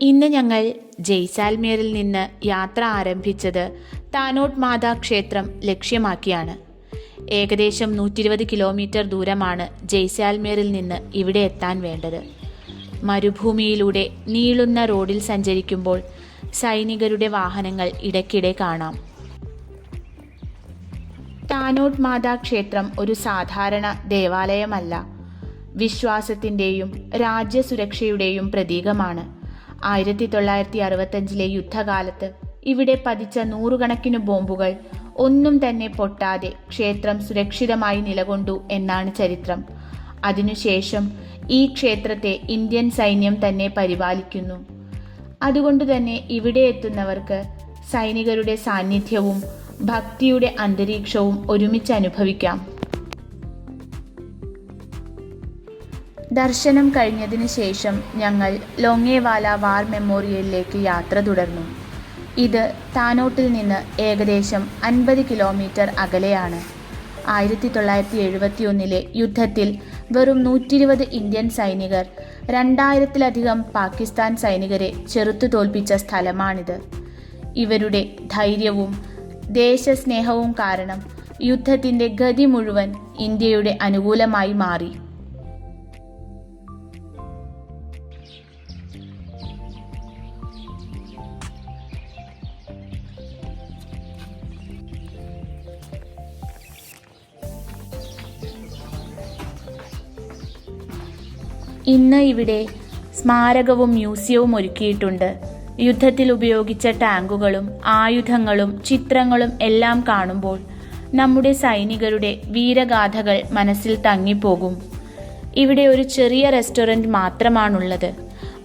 ഇന്ന് ഞങ്ങൾ ജയ്സാൽമീറിൽ നിന്ന് യാത്ര ആരംഭിച്ചത് താനോട്ട് മാതാ ക്ഷേത്രം ലക്ഷ്യമാക്കിയാണ്. ഏകദേശം നൂറ്റി ഇരുപത് കിലോമീറ്റർ ദൂരമാണ് ജയ്സാൽമീറിൽ നിന്ന് ഇവിടെ എത്താൻ വേണ്ടത്. മരുഭൂമിയിലൂടെ നീളുന്ന റോഡിൽ സഞ്ചരിക്കുമ്പോൾ സൈനികരുടെ വാഹനങ്ങൾ ഇടയ്ക്കിടെ കാണാം. താനോട്ട് മാതാ ക്ഷേത്രം ഒരു സാധാരണ ദേവാലയമല്ല. വിശ്വാസത്തിന്റെയും രാജ്യസുരക്ഷയുടെയും പ്രതീകമാണ്. ആയിരത്തി തൊള്ളായിരത്തി അറുപത്തഞ്ചിലെ യുദ്ധകാലത്ത് ഇവിടെ പതിച്ച നൂറുകണക്കിന് ബോംബുകൾ ഒന്നും തന്നെ പൊട്ടാതെ ക്ഷേത്രം സുരക്ഷിതമായി നിലകൊണ്ടു എന്നാണ് ചരിത്രം. അതിനുശേഷം ഈ ക്ഷേത്രത്തെ ഇന്ത്യൻ സൈന്യം തന്നെ പരിപാലിക്കുന്നു. അതുകൊണ്ട് തന്നെ ഇവിടെ എത്തുന്നവർക്ക് സൈനികരുടെ സാന്നിധ്യവും ഭക്തിയുടെ അന്തരീക്ഷവും ഒരുമിച്ച് അനുഭവിക്കാം ദർശനം കഴിഞ്ഞതിന് ശേഷം ഞങ്ങൾ ലോങ്ങേവാല വാർ മെമ്മോറിയലിലേക്ക് യാത്ര തുടർന്നു. ഇത് താനോട്ടിൽ നിന്ന് ഏകദേശം അൻപത് കിലോമീറ്റർ അകലെയാണ്. ആയിരത്തി തൊള്ളായിരത്തി എഴുപത്തി ഒന്നിലെ യുദ്ധത്തിൽ വെറും നൂറ്റിരുപത് ഇന്ത്യൻ സൈനികർ രണ്ടായിരത്തിലധികം പാകിസ്ഥാൻ സൈനികരെ ചെറുത്തു തോൽപ്പിച്ച സ്ഥലമാണിത്. ഇവരുടെ ധൈര്യവും ദേശസ്നേഹവും കാരണം യുദ്ധത്തിന്റെ ഗതി മുഴുവൻ ഇന്ത്യയുടെ അനുകൂലമായി മാറി. ഇന്ന് ഇവിടെ സ്മാരകവും മ്യൂസിയവും ഒരുക്കിയിട്ടുണ്ട്. യുദ്ധത്തിൽ ഉപയോഗിച്ച ടാങ്കുകളും ആയുധങ്ങളും ചിത്രങ്ങളും എല്ലാം കാണുമ്പോൾ നമ്മുടെ സൈനികരുടെ വീരഗാഥകൾ മനസ്സിൽ തങ്ങിപ്പോകും. ഇവിടെ ഒരു ചെറിയ റെസ്റ്റോറന്റ് മാത്രമാണുള്ളത്.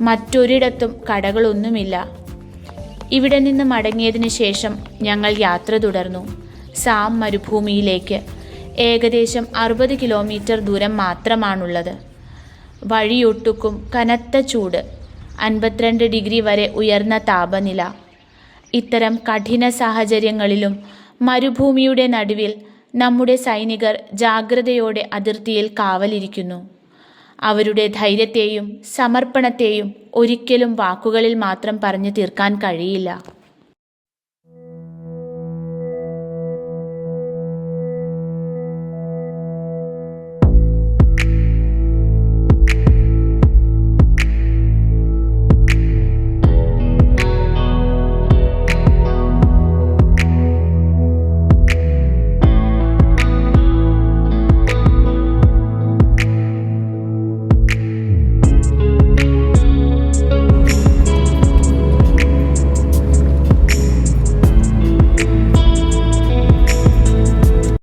മറ്റൊരിടത്തും കടകളൊന്നുമില്ല. ഇവിടെ നിന്ന് മടങ്ങിയതിനു ശേഷം ഞങ്ങൾ യാത്ര തുടർന്നു. സാം മരുഭൂമിയിലേക്ക്. ഏകദേശം അറുപത് കിലോമീറ്റർ ദൂരം മാത്രമാണുള്ളത്. വഴിയൊട്ടുക്കും കനത്ത ചൂട്. അൻപത്തിരണ്ട് ഡിഗ്രി വരെ ഉയർന്ന താപനില. ഇത്തരം കഠിന സാഹചര്യങ്ങളിലും മരുഭൂമിയുടെ നടുവിൽ നമ്മുടെ സൈനികർ ജാഗ്രതയോടെ അതിർത്തിയിൽ കാവലിരിക്കുന്നു. അവരുടെ ധൈര്യത്തെയും സമർപ്പണത്തെയും ഒരിക്കലും വാക്കുകളിൽ മാത്രം പറഞ്ഞു തീർക്കാൻ കഴിയില്ല.